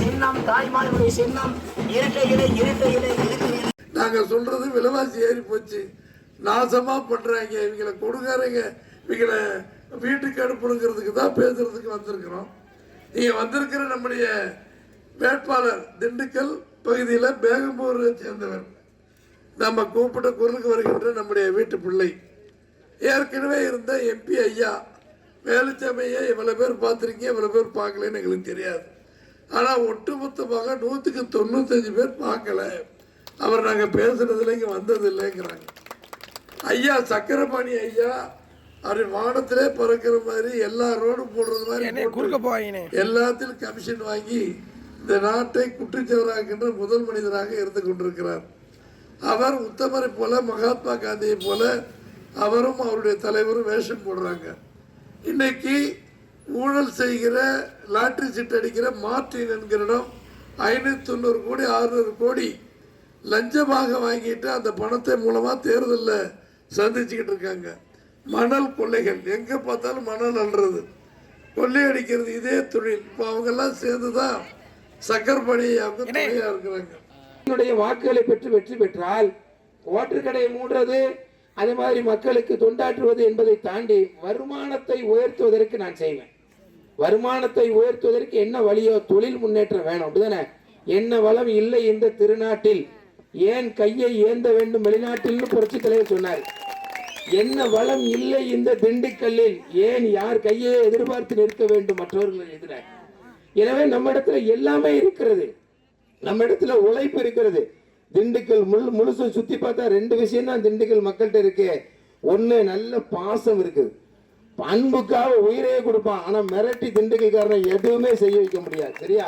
சின்னம் தாய்மார்களுடைய சின்னம். இரட்டை இலை இரட்டை இலை இரட்டை இலை நாங்க சொல்றது விலைவாசி ஏறி போச்சு. நாசமா பண்றாங்க. இவங்களை கொடுக்காரங்க இவங்களை வீட்டுக்கு அனுப்பணுங்கிறதுக்கு தான் பேசுறதுக்கு வந்திருக்கிறோம். நீங்க வந்திருக்கிற நம்முடைய வேட்பாளர் திண்டுக்கல் பகுதியில் பேகம்பூரை சேர்ந்தவர். நம்ம கூப்பிட்ட குரலுக்கு வருகின்ற நம்முடைய வீட்டு பிள்ளை. ஏற்கனவே இருந்த எம்பி ஐயா வேலுச்சாமியை இவ்வளவு பேர் பார்த்துருக்கீங்க இவ்வளவு பேர் பார்க்கலன்னு எங்களுக்கு தெரியாது. ஆனால் ஒட்டுமொத்தமாக நூற்றுக்கு தொண்ணூத்தஞ்சு பேர் பார்க்கல. அவர் நாங்கள் பேசுனதுல இங்கே வந்தது இல்லைங்கிறாங்க. ஐயா சக்கரபாணி ஐயா அவர் வானத்திலே பறக்கிற மாதிரி எல்லா ரோடும் போடுறது மாதிரி எல்லாத்திலும் கமிஷன் வாங்கி இந்த நாட்டை குற்றச்சவராகின்ற முதல் மனிதராக இருந்து கொண்டிருக்கிறார். அவர் உத்தமரை போல மகாத்மா காந்தியை போல அவரும் அவருடைய தலைவரும் வேஷம் போடுறாங்க. இன்னைக்கு ஊழல் செய்கிற லாட்டரி சீட் அடிக்கிற மார்டின் என்கிறடம் ஐநூற்றி தொண்ணூறு கோடி அறுநூறு கோடி லஞ்சமாக வாங்கிட்டு அந்த பணத்தை மூலமாக தேர்தலில் சந்திச்சுக்கிட்டு இருக்காங்க. மணல் கொள்ளைகள் எங்கே பார்த்தாலும் மணல் அள்ளுறது. கொள்ளையடிக்கிறது இதே தொழில். இப்போ அவங்கெல்லாம் சேர்ந்து தான் சக்கரப்பணி அவங்க துணையாக இருக்கிறாங்க. என்னுடைய வாக்குகளை பெற்று வெற்றி பெற்றால் ஓட்டர் கடையை மூடுறது அதே மாதிரி மக்களுக்கு தொண்டாற்றுவது என்பதை தாண்டி வருமானத்தை உயர்த்துவதற்கு நான் செய்வேன். வருமானத்தை உயர்த்துவதற்கு என்ன வழியோ தொழில் முன்னேற்றம் வேணும் அப்படிதானே? என்ன வளம் இல்லை இந்த திருநாட்டில் ஏன் கையை ஏந்த வேண்டும்? வெளிநாட்டில்னு புரட்சி தலைவர் சொன்னார். என்ன வளம் இல்லை இந்த திண்டுக்கல்லில் ஏன் யார் கையை எதிர்பார்த்து நிற்க வேண்டும் மற்றவர்கள் எதிர எனவே நம்ம இடத்துல எல்லாமே இருக்கிறது. நம்ம இடத்துல உழைப்பு இருக்கிறது. திண்டுக்கல் முழு முழுசு சுற்றி பார்த்தா ரெண்டு விஷயம் தான் திண்டுக்கல் மக்கள்கிட்ட இருக்கு. ஒன்று நல்ல பாசம் இருக்குது அன்புக்காக உயிரையே கொடுப்பான். ஆனால் மிரட்டி திண்டுக்கல்காரனை எதுவுமே செய்ய வைக்க முடியாது. சரியா?